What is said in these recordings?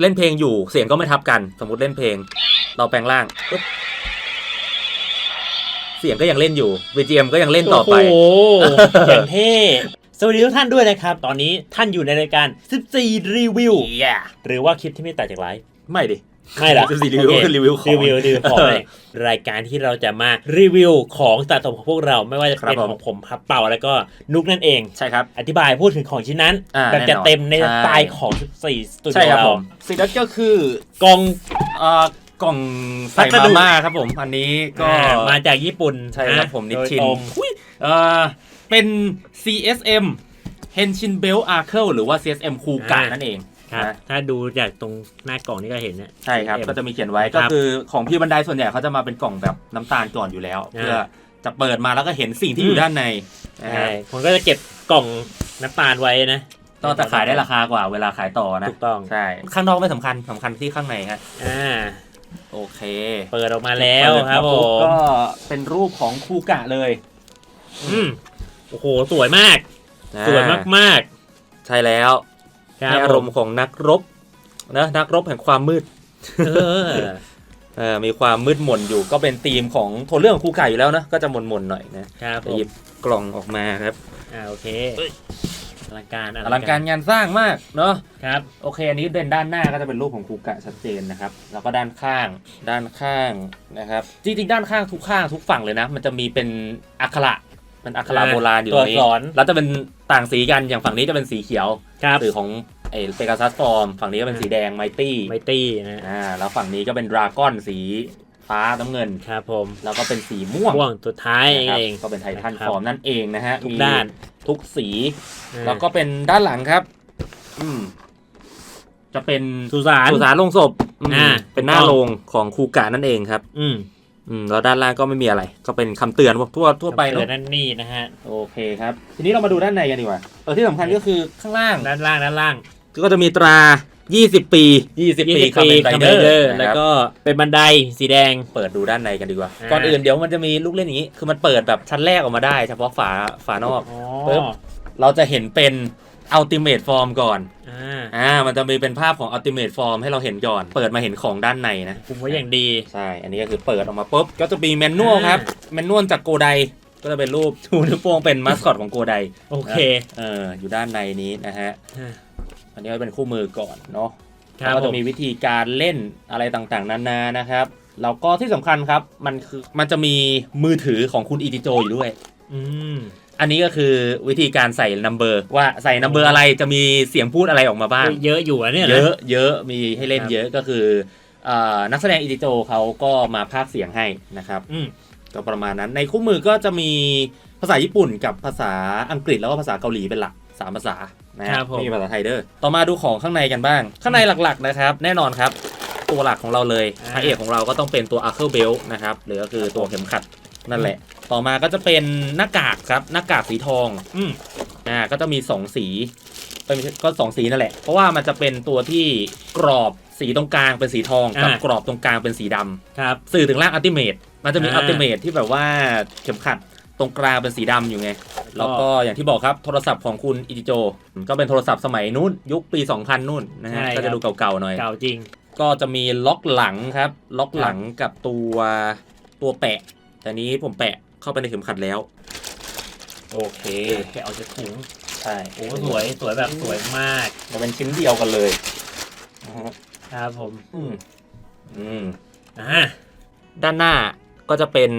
เล่นเพลงอยู่เสียงก็ไม่ทับกัน สมมติเล่นเพลง เราแปลงร่างปุ๊บเสียงก็ยังเล่นอยู่ VGM ก็ยังเล่นต่อไป โอ้โหอย่างเท่สวัสดีทุกท่านด้วยนะครับ ตอนนี้ท่านอยู่ในรายการ 14 รีวิว yeah หรือว่าคลิปที่ไม่ตัดจากไลฟ์ไม่ดิ ไม่เหรอ14รีวิวโอเคคือรีวิวของรีวิวรีวิวของเออเลยรายการที่เราจะมารีวิวของสะสมของพวกเราไม่ว่าจะเป็นครับผมของผมพับเป่าแล้วก็นุกนั่นเองใช่ครับอธิบายพูดถึงของชิ้นนั้นอ่าแบบแน่จะนอนเต็มในใช่สไตล์ของ 14สตูดิใช่โอครับผเรามสิ่งนั้นก็คือกองเอ่อกล่องใส่พัสมาดุม่าครับผมอันนี้ก็อ่ามาจากญี่ปุ่นใช่ครับนะผมนิโดยชินตรงอุ๊ยเอ่อเป็น CSM Henshin Bell Arcle หรือว่า CSM คูกะนั่นเอง ครับนะถ้าดูจากตรงหน้ากล่องนี่ก็เห็นเนี่ยใช่ครับ CSM ก็จะมีเขียนไว้ครัก็บคือของพี่บันไดส่วนใหญ่เขาจะมาเป็นกล่องแบบน้ำตาลก่อนอยู่แล้วอ่าเพื่อจะเปิดมาแล้วก็เห็นสิ่งที่อยู่ด้านในนะฮะใช่คนก็จะเก็บกล่องน้ำตาลไว้นะก็จะขายได้ราคากว่าเวลาขายต่อนะ ถูกต้องใช่ ข้างนอกไม่สำคัญสำคัญที่ข้างในฮะอ่าโอเคเปิดออกมาแล้วครับผเปิดมก็เป็นรูปของคูกะเลยอืมโอ้โหสวยมากนะสวยมาก ใช่แล้วๆครั ในบอารมณ์ของนักรบนะนักรบแห่งความมืดเออเออมีความมืดมนอยู่ก็เป็นธีมของโทนเรื่องของคูกะอยู่แล้วนะก็จะมนๆหน่อยนะครับผจะหมยิบกล่องออกมาครับอ่าโอเคอลังการอลังการงานสร้างมากเนาะครับโอเคอันนี้เด่นด้านหน้าก็จะเป็นรูปของคูกะชัดเจนนะครับ แล้วก็ด้านข้างด้านข้างนะครับจริงๆด้านข้างทุกข้างทุกฝั่งเลยนะ มันจะมีเป็นอักขระ เป็นอักขระอ่าโบราณอยู่ตตัรวงนี้สอนแล้วจะเป็นต่างสีกันอย่างฝั่งนี้จะเป็นสีเขียวครับหรือของไอ้เปกาซัสฟอร์มฝั่งนี้ก็เป็นสีแดงไมตี้ไมตี้นะอ่าแล้วฝั่งนี้ก็เป็นดราก้อนสีฟ้าน้ำเงิน ครับผมแล้วก็เป็นสีม่วงม่วงตัวท้ายนะครับเองก็เป็นไททันนะครับฟอร์มนั่นเองนะฮะทุกมีด้าน ทุกสีอ่าแล้วก็เป็นด้านหลังครับ อืม จะเป็นสุสาน สุสานลงศพอืมอ่าเป็นหน้าถูกต้อง โรงของครูกะนั่นเองครับ อืม อืมแล้วด้านล่างก็ไม่มีอะไร ก็เป็นคำเตือนทั่วทั่วไปเอเนออะนั่นนี่นะฮะ โอเคครับ ทีนี้เรามาดูด้านในกันดีกว่าเออที่สำคัญก็คือข้างล่างด้านล่างด้านล่างก็จะมีตรา 20 ปี 20 ปี20ปี Kamen คัมเบ Rider เดอร์นะแล้วครับก็เป็นบันไดสีแดง เปิดดูด้านในกันดีกว่า อ่า ก่อนอื่นเดี๋ยวมันจะมีลูกเล่นอย่างนี้ คือมันเปิดแบบชั้นแรกออกมาได้เฉพาะฝาฝานอก อ๋อปึ๊บ เราจะเห็นเป็น Ultimate Form ก่อน อ่าอ่า มันจะมีเป็นภาพของ Ultimate Form ให้เราเห็นก่อน เปิดมาเห็นของด้านในนะ คุมไว้อย่างดี ใช่ อันนี้ก็คือเปิดออกมาปุ๊บ ก็จะมีแมนนวลอ่าครับ แมนนวลจากโกได ก็จะเป็นรูปชูนิ้วโป้งเป็นมาสคอตของโกไดโอเค เออ อยู่ด้านในนี้นะฮะอ่าอันนี้ก็เป็นคู่มือก่อนเนาะครัแล้วบก็ผจะมมีวิธีการเล่นอะไรต่างๆ นานา นะครับ แล้วก็ที่สำคัญครับ มันคือ มันจะมีมือถือของคุณอิติโจอยู่ด้วย อืม อันนี้ก็คือวิธีการใส่นัมเบอร์ว่าใส่นัมเบอร์อะไรจะมีเสียงพูดอะไรออกมาบ้าง เยอะอยู่อะเนี่ยน เยอะเยอะมีให้เล่นครับ เยอะก็คือเอ่อนักแสดงอิติโจเขาก็มาพากย์เสียงให้นะครับ อืม ก็ประมาณนั้นในคู่มือก็จะมีภาษาญี่ปุ่นกับภาษาอังกฤษแล้วก็ภาษาเกาหลีเป็นหลักสามภาษานะฮะครับผม ไม่มีภาษาไทยเด้อต่อมาดูของข้างในกันบ้าง ข้างในหลักๆนะครับ แน่นอนครับ ตัวหลักของเราเลยพระเอกของเราก็ต้องเป็นตัว a r c h e r Belt นะครับหรือก็คือตัวเข็มขัดนั่นแหละ ต่อมาก็จะเป็นหน้ากากครับหน้ากากสีทอง อืมอ่าก็จะมีสองสีเอ้ยไม่ใช่ก็สองสีนั่นแหละ เพราะว่ามันจะเป็นตัวที่กรอบสีตรงกลางเป็นสีทองกับอ่ากรอบตรงกลางเป็นสีดำครับสื่อถึงร่างอัลติเมทมันจะมีอ่าอัลติเมทที่แบบว่าเข็มขัดตรงกลางเป็นสีดำอยู่ไง แล้วก็อย่างที่บอกครับโทรศัพท์ของคุณอิจิโจ ก็เป็นโทรศัพท์สมัยนู้นยุคปี 2000 นู่นนะฮะใช่ครับก็จะดูเก่าๆหน่อย เก่าจริง ก็จะมีล็อกหลังครับ ล็อกหลังกับตัวตัวแปะ แต่นี้ผมแปะ เข้าไปในเข็มขัดแล้ว โอเคแกะออกจากถุงใช่โอ้สวยสวยแบบสวยมากมันเป็นชิ้นเดียวกันเลยนะฮะครับผม อืมอืมอ่าด้านหน้าก็จะเป็น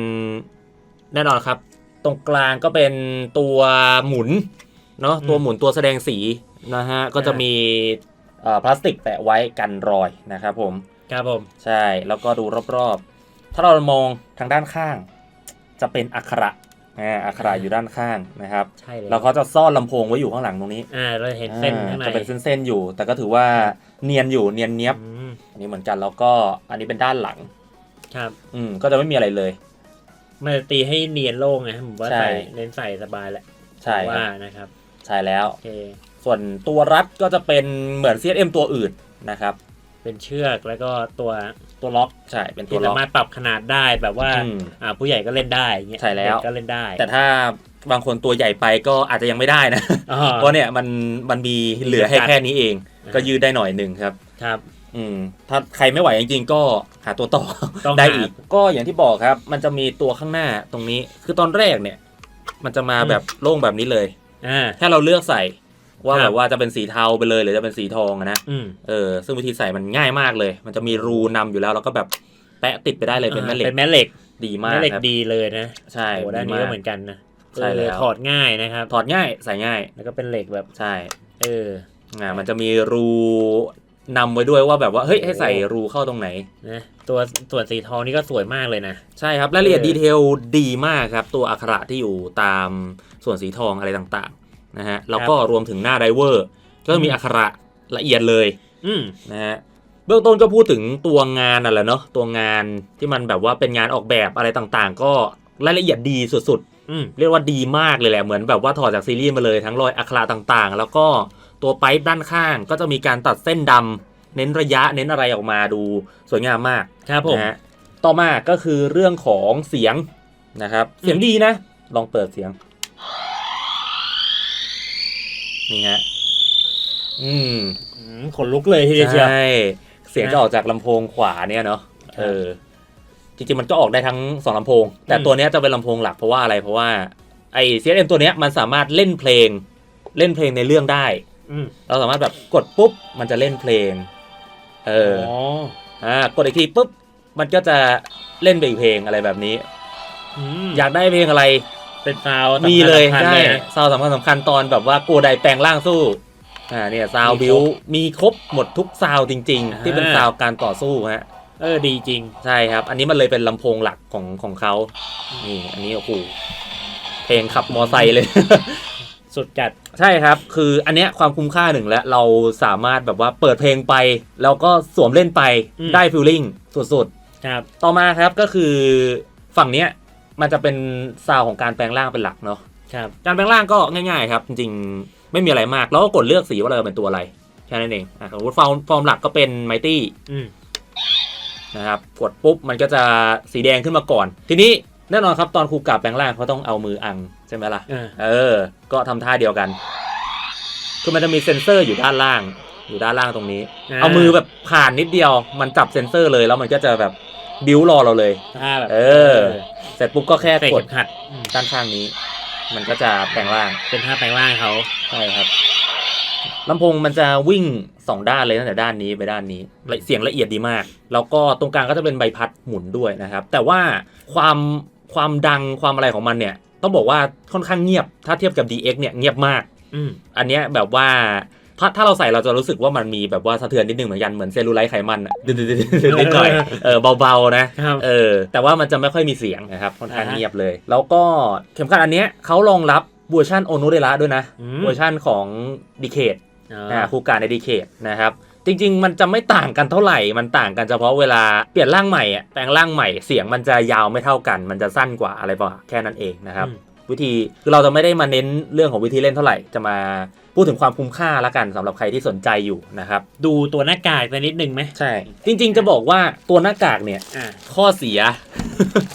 แน่นอนครับ ตรงกลางก็เป็นตัวหมุนเนาะตัวหมุนตัวแสดงสีนะฮะก็จะมีเอ่อพลาสติกแปะไว้กันรอยนะครับผม ครับผม ใช่แล้วก็ดูรอบๆ ถ้าเรามองทางด้านข้าง จะเป็นอักขระอ่าอักขระอยู่ด้านข้างนะครับใช่เลยแล้วเขาจะซ่อนลำโพงไว้อยู่ข้างหลังตรงนี้อ่าเราเห็นเส้นข้างในอ่จะเป็นเส้นๆอยู่ แต่ก็ถือว่าเนียนอยู่เนียนเนียบอืมอันนี้เหมือนกันแล้วก็อันนี้เป็นด้านหลัง ครับอืมก็จะไม่มีอะไรเลย มันจะตีให้เนียนโล่งไงผมว่าใช่ ใส่เน้นใส่สบายแหละใช่คว่ารับนะครับใช่แล้ว โอเคส่วนตัวรัดก็จะเป็นเหมือน CSM ตัวอื่นนะครับ เป็นเชือกแล้วก็ตัวตัวล็อกใช่ เป็นตัที่วล็สาอก มารถปรับขนาดได้แบบว่าอืมอ่าผู้ใหญ่ก็เล่นได้อย่างเงี้ยใช่แล้ว เด็กก็เล่นได้แต่ถ้าบางคนตัวใหญ่ไปก็อาจจะยังไม่ได้นะ อ๋อ เพราะเนี่ยมันมันมีเหลือให้แค่นี้เอง อ่า ก็ยืดได้หน่อยหนึ่งครับ ครับ อืมถ้าใครไม่ไหวจริงๆ ก็หาตัวต่อต้องได้หาอีก ก็อย่างที่บอกครับ มันจะมีตัวข้างหน้าตรงนี้ คือตอนแรกเนี่ย มันจะมาอืมแบบโล่งแบบนี้เลย อ่าแค่เราเลือกใส่ ว่าครับแบบว่าจะเป็นสีเทาไปเลยหรือจะเป็นสีทองอะนะอืมเออซึ่งวิธีใส่มันง่ายมากเลย มันจะมีรูนำอยู่แล้วแล้วก็แบบแปะติดไปได้เลยเป็นแม่เหล็กเป็นแม่เหล็กดีมากแม่เหล็กครับดีเลยนะใช่โอ้ด้านดีนี้มก็เหมือนกันนะใช่แล้วเออถอดง่ายนะครับถอดง่ายใส่ง่ายแล้วก็เป็นเหล็กแบบใช่เอออ่ามันจะมีรูนำไว้ด้วยว่าแบบว่าเฮ้ยให้ใส่รูเข้าตรงไหนนะตัวส่วนสีทองนี่ก็สวยมากเลยนะ ใช่ครับรายละเอียดเออดีเทลดีมากครับ ตัวอักขระที่อยู่ตามส่วนสีทองอะไรต่างๆ นะฮะแล้วก็รวมถึงหน้าไดเวอร์ก็มีอักขระละเอียดเลย อืมนะฮะเบื้องต้นก็พูดถึงตัวงานนั่นแหละเนาะตัวงานที่มันแบบว่าเป็นงานออกแบบอะไรต่างๆ ก็รายละเอียดดีสุดอืมๆเรียกว่าดีมากเลยแหละเหมือนแบบว่าถอดจากซีรีส์มาเลยทั้งรอยอักขระต่างๆ แล้วก็ตัวไปป์ด้านข้างก็จะมีการตัดเส้นดำเน้นระยะเน้นอะไรออกมาดูสวยงามมากครับผมนะฮะต่อมาก็คือเรื่องของเสียงนะครับ เสียงดีนะ ลองเปิดเสียง นี่ฮะ อืมอืมขนลุกเลยทีเดียวเชียว ใช่เสียงนะจะออกจากลำโพงขวาเนี่ยเนาะเออ จริงๆมันก็ออกได้ทั้งสองลำโพง แต่อืม ตัวเนี้ยจะเป็นลำโพงหลักเพราะว่าอะไรเพราะว่าไอ CSM ตัวเนี้ยมันสามารถเล่นเพลง เล่นเพลงในเรื่องได้ อืมเราสามารถแบบกดปุ๊บมันจะเล่นเพลง เอออ๋ออ่ากดอีกทีปุ๊บมันก็จะเล่นไปอีกเพลงอะไรแบบนี้ อืมอยากได้เพลงอะไร เป็นซาวด์มีเลยสำคัญใช่เลยนะซาวด์สำคัญสำคัญตอนแบบว่าโกไดแปลงร่างสู้อ่าเนี่ยซาวมีครบบิวมีครบหมดทุกซาวด์จริงอ่าๆที่เป็นซาวด์การต่อสู้ฮะเออดีจริงใช่ครับ อันนี้มันเลยเป็นลำโพงหลักของของเขานี่อันนี้โอ้โหเพลงขับมอไซค์เลย สุดจัดใช่ครับ คืออันเนี้ยความคุ้มค่าหนึ่งแล้วเราสามารถแบบว่าเปิดเพลงไป แล้วก็สวมเล่นไปอืมได้ฟิลลิ่งสุดครับๆต่อมาครับก็คือฝั่งเนี้ย มันจะเป็นซาวของการแปลงร่างเป็นหลักเนาะครับ การแปลงร่างก็ง่ายๆครับ จริงๆ ไม่มีอะไรมาก แล้วก็กดเลือกสีว่าเราจะเป็นตัวอะไร แค่นั้นเองอะสมมติฟอร์มฟอร์มหลักก็เป็นไมตี้อืมนะครับ กดปุ๊บมันก็จะสีแดงขึ้นมาก่อน ทีนี้แน่นอนครับตอนครูกลับแปลงร่างเขาต้องเอามืออังใช่ไหมล่ะอ่าเออ ก็ทำท่าเดียวกัน คือมันจะมีเซ็นเซอร์อยู่ด้านล่าง อยู่ด้านล่างตรงนี้ เอามือแบบผ่านนิดเดียว มันจับเซ็นเซอร์เลยแล้วมันก็จะแบบ บิ้วรอเราเลยท่าแบบเออ เสร็จปุ๊บก็แค่ใส่กเข็ดมขัดอืมด้านข้างนี้ มันก็จะแปลงร่าง เป็นท่าแปลงร่างเขาใช่ครับลำโพงมันจะวิ่งสองด้านเลยตั้งแต่ด้านนี้ไปด้านนี้ละเสียงละเอียดดีมาก แล้วก็ตรงกลางก็จะเป็นใบพัดหมุนด้วยนะครับ แต่ว่าความความดังความอะไรของมันเนี่ย ต้องบอกว่าค่อนข้างเงียบ ถ้าเทียบกับ DX เนี่ยเงียบมาก อืมอันเนี้ยแบบว่า ถ้าถ้าเราใส่เราจะรู้สึกว่ามันมีแบบว่าสะเทือนนิดนึงเหมือนกันเหมือนเซลลูไลท์ไขมันอะนิดหน่อยเออเบาๆนะครับเออแต่ว่ามันจะไม่ค่อยมีเสียงนะครับค่อนข้างอ่าฮะเงียบเลย แล้วก็เข็มขัดอันเนี้ยเขารองรับเวอร์ชันโอนุเดระด้วยนะอืมเวอร์ชันของดีเคดอ๋ออ่าคูการในดีเคดนะครับจริงๆ มันจะไม่ต่างกันเท่าไหร่ มันต่างกันเฉพาะเวลาเปลี่ยนร่างใหม่อะแปลงร่างใหม่ เสียงมันจะยาวไม่เท่ากัน มันจะสั้นกว่าอะไรประมาณแค่นั้นเองนะครับอืม วิธีคือเราจะไม่ได้มาเน้นเรื่องของวิธีเล่นเท่าไหร่จะมาพูดถึงความคุ้มค่าละกันสำหรับใครที่สนใจอยู่นะครับ ดูตัวหน้ากากไปนิดนึงไหมใช่ จริงๆจะบอกว่าตัวหน้ากากเนี่ยอ่าข้อเสีย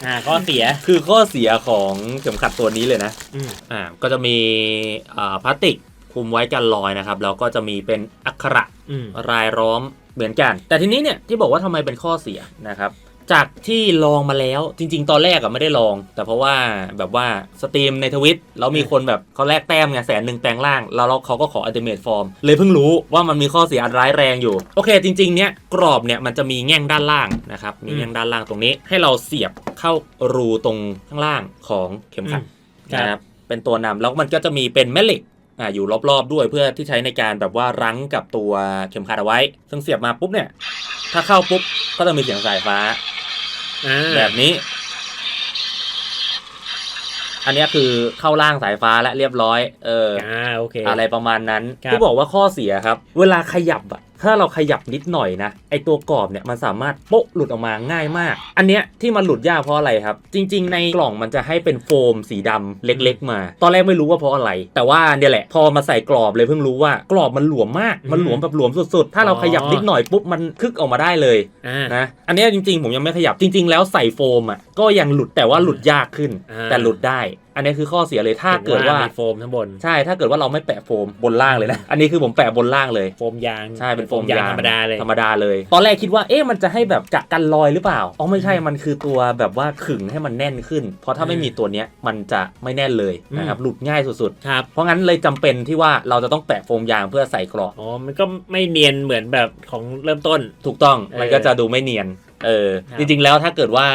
อ่าข้อเสียคือข้อเสียของเข็มขัดตัวนี้เลยนะอืมอ่าก็จะมีอ่าพลาสติกคลุมไว้กันรอยนะครับแล้วก็จะมีเป็นอักขระอืมรายล้อมเหมือนกัน แต่ทีนี้เนี่ยที่บอกว่าทำไมเป็นข้อเสียนะครับ จากที่ลองมาแล้วจริง ๆ ตอนแรกอะไม่ได้ลอง แต่เพราะว่าแบบว่าสตรีมในทวิตแล้วมีคนแบบเขาแลกแต้มไงแสนหนึ่งแปลงร่าง แล้วเราเขาก็ขออัลติเมทฟอร์มเลยเพิ่งรู้ว่ามันมีข้อเสียอันร้ายแรงอยู่ โอเค จริง ๆ เนี่ยกรอบเนี่ยมันจะมีแง่งด้านล่างนะครับมีแง่งด้านล่างตรงนี้ ให้เราเสียบเข้ารูตรงข้างล่างของเข็มขัดครับนะครับเป็นตัวนำแล้วมันก็จะมีเป็นแม่เหล็กอ่าอยู่รอบๆด้วยเพื่อที่ใช้ในการแบบว่ารั้งกับตัวเข็มขัดเอาไว้ ซึ่งเสียบมาปุ๊บเนี่ย ถ้าเข้าปุ๊บก็จะมีเสียงสายฟ้า อ่าแบบนี้ อันเนี้ยคือเข้าล่างสายฟ้าและเรียบร้อย เออ อ่าโอเค อะไรประมาณนั้นครับที่บอกว่าข้อเสียครับ เวลาขยับอะ ถ้าเราขยับนิดหน่อยนะ ไอตัวกรอบเนี่ยมันสามารถโป๊ะหลุดออกมาง่ายมาก อันเนี้ยที่มันหลุดยากเพราะอะไรครับ จริง ๆ ในกล่องมันจะให้เป็นโฟมสีดำเล็ก ๆ มา ตอนแรกไม่รู้ว่าเพราะอะไร แต่ว่าเนี่ยแหละ พอมาใส่กรอบเลยเพิ่งรู้ว่ากรอบมันหลวมมาก มันหลวมแบบหลวมสุดๆ ถ้าเราขยับนิดหน่อยปุ๊บมันคึกออกมาได้เลยอ่านะ อันเนี้ยจริง ๆ ผมยังไม่ขยับ จริง ๆ แล้วใส่โฟมอะก็ยังหลุดแต่ว่าหลุดยากขึ้นอ่าแต่หลุดได้ อันนี้คือข้อเสียเลยถ้าเกิดว่ามีโฟมทั้งบน ใช่ถ้าเกิดว่าเราไม่แปะโฟมบนล่างเลยนะ อันนี้คือผมแปะบนล่างเลยโฟมยางใช่เป็นโฟมยางธรรมดาเลยธรรมดาเลย ตอนแรกคิดว่าเอ๊ะมันจะให้แบบกักกันรอยหรือเปล่าอ๋อไม่ใช่มันคือตัวแบบว่าขึงให้มันแน่นขึ้น เพราะถ้าไม่มีตัวเนี้ยมันจะไม่แน่นเลยนะครับหลุดง่ายสุดครับๆเพราะงั้นเลยจำเป็นที่ว่าเราจะต้องแปะโฟมยางเพื่อใส่เกรอบอ๋อมันก็ไม่เนียนเหมือนแบบของเริ่มต้นถูกต้องเออมันก็จะดูไม่เนียน เออครับจริงๆแล้วถ้าเกิดว่า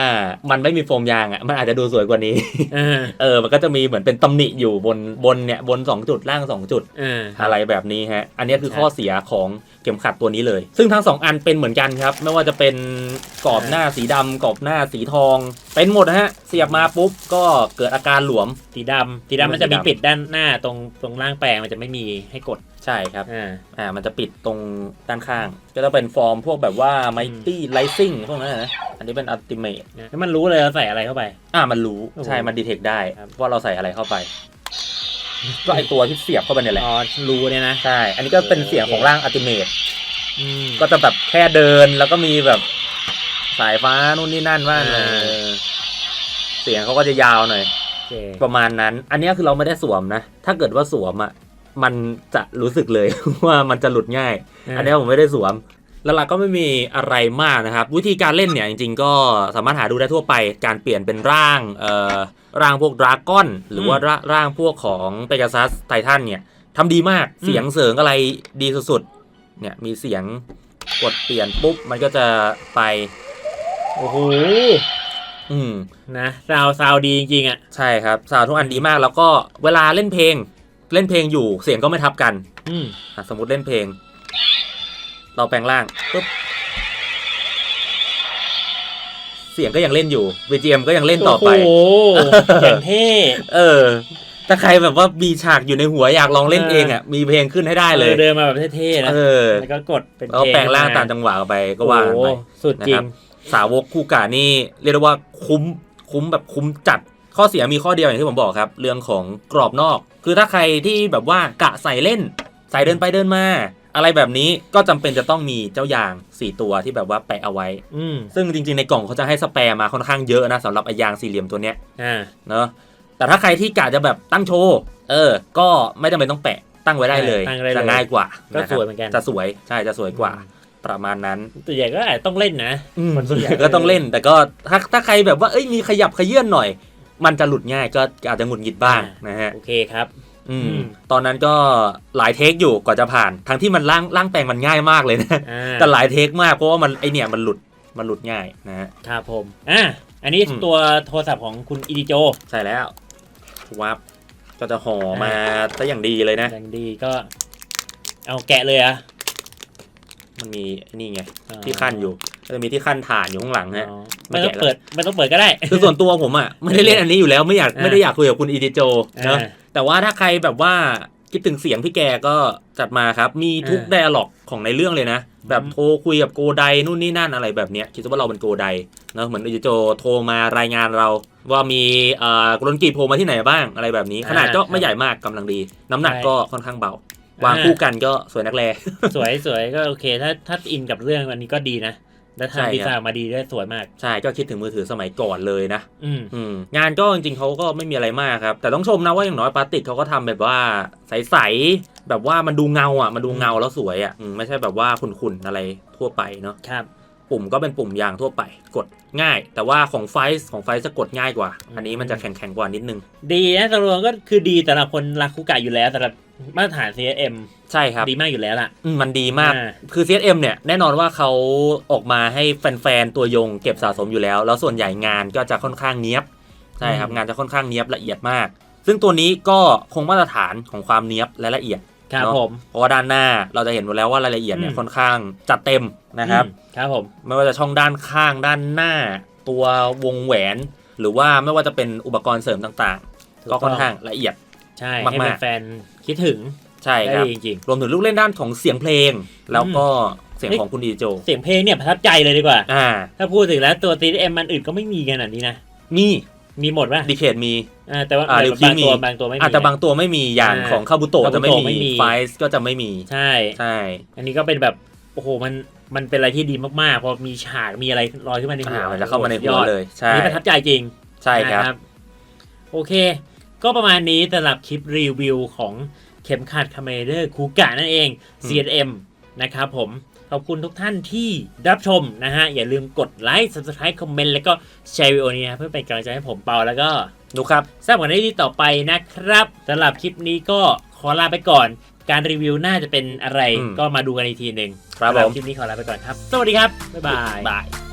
มันไม่มีโฟมยางอะมันอาจจะดูสวยกว่านี้อ่าเออ มันก็จะมีเหมือนเป็นตำหนิอยู่บนบนเนี่ยบนสองจุดล่างสองจุดอ่าอะไรแบบนี้ฮะ อันนี้คือครับข้อเสียของ เข็มขัดตัวนี้เลย ซึ่งทั้งสองอันเป็นเหมือนกันครับ ไม่ว่าจะเป็นกรอบอ่าหน้าสีดำกรอบหน้าสีทอง เป็นหมดนะฮะ เสียบมาปุ๊บก็เกิดอาการหลวม สีดำสีดำมันจะมีสีดำปิดด้านหน้าตรงตรงล่างแปลงมันจะไม่มีให้กดใช่ครับ อ่าอ่ามันจะปิดตรงด้านข้าง ก็จะเป็นฟอร์มพวกแบบว่า Mighty Rising พวกนั้นนะอันนี้เป็น Ultimate แล้วมันรู้เลยเราใส่อะไรเข้าไป อ่ามันรู้โอ้โหใช่มันดีเทคได้ครับว่าเราใส่อะไรเข้าไป ก็ไอตัวที่เสียบเข้าไปเนี่ยแหละอ๋อรู้เนี่ยนะใช่อันนี้ก็เป็นเสียงของร่าง Ultimate อืมก็จะแบบแค่เดินแล้วก็มีแบบสายฟ้านู่นนี่นั่นว่างอ่าเออเสียงเขาก็จะยาวหน่อยโอเคประมาณนั้น อันนี้คือเราไม่ได้สวมนะ ถ้าเกิดว่าสวมอะมันจะรู้สึกเลยว่ามันจะหลุดง่าย อันนี้ผมไม่ได้สวม แล้วเราก็ไม่มีอะไรมากนะครับ วิธีการเล่นเนี่ยจริง ๆ ก็สามารถหาดูได้ทั่วไป การเปลี่ยนเป็นร่างเอ่อร่างพวกดราก้อน หรือว่าร่าร่างพวกของเปกัซัสไททันเนี่ยทำดีมากเสียงเสริงอะไรดีสุดๆเนี่ยมีเสียงกดเปลี่ยนปุ๊บมันก็จะไป โอ้โหอืมนะซาวซาวดีจริงๆอะใช่ครับสาวทุกอันดีมากแล้วก็เวลาเล่นเพลง เล่นเพลงอยู่เสียงก็ไม่ทับกัน อืมอะสมมติเล่นเพลง เราแปลงร่างปุ๊บเสียงก็ยังเล่นอยู่ BGM ก็ยังเล่นต่อไป โอ้โหอย่างเท่เออ ถ้าใครแบบว่ามีฉากอยู่ในหัวอยากลองเล่นเองอะ มีเพลงขึ้นให้ได้เลย เดินมาแบบเท่ๆนะเออแล้วก็กดเป็นแล้วเพลงแปลงร่างขึ้นตามจังหวะไปก็ว่ากันไปโอ้โหสุดจรินะครังบสาวกคู่กานี่ เรียกได้ว่าคุ้ม คุ้มแบบคุ้มจัด ข้อเสียมีข้อเดียวอย่างที่ผมบอกครับ เรื่องของกรอบนอก คือถ้าใครที่แบบว่ากะใส่เล่น ใส่เดินไปเดินมา อะไรแบบนี้ก็จำเป็นจะต้องมีเจ้ายาง 4 ตัวที่แบบว่าแปะเอาไว้ อืมซึ่งจริงๆในกล่องเขาจะให้สแปร์มาค่อนข้างเยอะนะสำหรับไอ้ยางสี่เหลี่ยมตัวเนี้ยอ่าเนาะแต่ถ้าใครที่กะจะแบบตั้งโชว์เออ ก็ไม่จำเป็นต้องแปะตั้งไว้ได้เลยตั้งได้เลยจะง่ายกว่าก็นะครับสวยเหมือนกันจะสวยใช่จะสวยกว่า ประมาณนั้น ตัวใหญ่ก็อาจจะต้องเล่นนะอืมคนส่วนใหญ่ก็ต้องเล่น แต่ก็ถ้าถ้าใครแบบว่าเอ้ยมีขยับขยื่นหน่อย มันจะหลุดง่ายก็อาจจะหงุดหงิดบ้างนะฮะ โอเคครับ อือืมมตอนนั้นก็หลายเทคอยู่ก่อนจะผ่าน ทั้งที่มันล่างล่างแปลงมันง่ายมากเลยนะอ่าแต่หลายเทคมากเพราะว่ามันไอเนี่ยมันหลุดมันหลุดง่ายนะฮะครับผมอะอันนี้อืมตัวโทรศัพท์ของคุณอีดิโจ ใช่แล้ววับก็จะห่อมาซะอย่างดีเลยนะอย่างดีก็ เอาแกะเลยอะมันมีไอ้นี่ไงอ๋อที่ขั้นอยู่ก็จะมีที่ขั้นฐานอยู่ข้างหลังฮะอ๋อไม่ไม่ต้องแกะเปิดไม่ต้องเปิดก็ได้ คือส่วนตัวผมอะไม่ได้เล่นอันนี้อยู่แล้วไม่อยากอ่าไม่ได้อยากคุยกับคุณอีดิโจเนอะอ่า แต่ว่าถ้าใครแบบว่าคิดถึงเสียงพี่แกก็จัดมาครับ มีทุกอ่าไดอะล็อกของในเรื่องเลยนะ แบบอืมโทรคุยกับโกไดนู่นนี่นั่นอะไรแบบเนี้ยคิดว่าเราเป็นโกไดเนอะเหมือนอิจิโจโทรมารายงานเรา ว่ามีเอ่อกรนกีโผล่มาที่ไหนบ้างอะไรแบบนี้ ขนาดก็ไม่ใหญ่มากกำลังดี น้ำหนักก็ค่อนข้างเบาวางคู่กันก็สวยนักแลสวยสวยก็โอเค ถ้าถ้าอินกับเรื่องอันนี้ก็ดีนะ แล้วใช่ทำดีคไซรับน์ออกมาดีด้วยสวยมาก ใช่ก็คิดถึงมือถือสมัยก่อนเลยนะ อืม อืมงานก็จริงๆเขาก็ไม่มีอะไรมากครับ แต่ต้องชมนะว่าอย่างน้อยปาติกเขาก็ทำแบบว่าใสๆแบบว่ามันดูเงาอะมันดูเงาแล้วสวยอะอืมไม่ใช่แบบว่าขุ่นๆอะไรทั่วไปเนาะ ครับ ปุ่มก็เป็นปุ่มยางทั่วไปกดง่าย แต่ว่าของไฟส์ของไฟส์จะกดง่ายกว่า อันนี้มันจะแข็งๆกว่านิดนึง ดีนะสำหรับรวมก็คือดีสำหรับคนรักคุกะอยู่แล้วสำหรับมาตรฐาน CSM ใช่ครับ ดีมากอยู่แล้วล่ะอืมมันดีมากอ่าคือ CSM เนี่ย แน่นอนว่าเขาออกมาให้แฟนๆ ตัวยงเก็บสะสมอยู่แล้ว แล้วส่วนใหญ่งานก็จะค่อนข้างเนี้ยบ ใช่ครับอืมงานจะค่อนข้างเนี้ยบละเอียดมาก ซึ่งตัวนี้ก็คงมาตรฐานของความเนี้ยบและละเอียด ครับเนอะผมเพราะว่าด้านหน้าเราจะเห็นหมดแล้วว่ารายละเอียดเนี่ยอืมค่อนข้างจัดเต็มนะครับอืมครับผมไม่ว่าจะช่องด้านข้างด้านหน้า ตัววงแหวน หรือว่าไม่ว่าจะเป็นอุปกรณ์เสริมต่างๆ ก็ค่อนข้างละเอียดใช่มากๆให้แฟนๆคิดถึงใช่ได้ครับดีจริงรวมถึงลูกเล่นด้านของเสียงเพลง แล้วก็เสียงเฮ้ยของคุณดีโจๆเสียงเพลงเนี่ยประทับใจเลยดีกว่า อ่า ถ้าพูดถึงแล้วตัว CSM มันอื่นก็ไม่มีขนาดนี้นะ มี มีหมดป่ะดีเคทมีอ่าแต่ว่าอ่าบางเดี๋ยวพี่มีตัวบางตัวไม่มีอาจจะบางตัวไม่มีอย่างอ่าของคาบุโตะจะไม่คาบุโตะไม่มีมีไฟส์ก็จะไม่มีใช่ใช่ อันนี้ก็เป็นแบบโอ้โหมันมันเป็นอะไรที่ดีมากๆพอมีฉากมีอะไรลอยขึ้นมาในหัอ่าวมันจะเข้ามาในหัวเลยอัใช่นนี้ประทับใจจริงใช่ครับนะโอเค ก็ประมาณนี้สำหรับคลิปรีวิวของเข็มขัดคาเมเดอร์คูกะนั่นเอง CNM นะครับผม ขอบคุณทุกท่านที่รับชมนะฮะ อย่าลืมกดไลค์ subscribe คอมเมนต์แล้วก็แชร์วิดีโอนี้นะเพื่อเป็นกำลังใจให้ผมเปาแล้วก็ดูครับทราบกันได้ดีต่อไปนะครับสำหรับคลิปนี้ก็ขอลาไปก่อน การรีวิวน่าจะเป็นอะไรอืมก็มาดูกันอีกทีหนึ่งครับสำหรับผม คลิปนี้ขอลาไปก่อนครับ สวัสดีครับ บ๊ายบาย บาย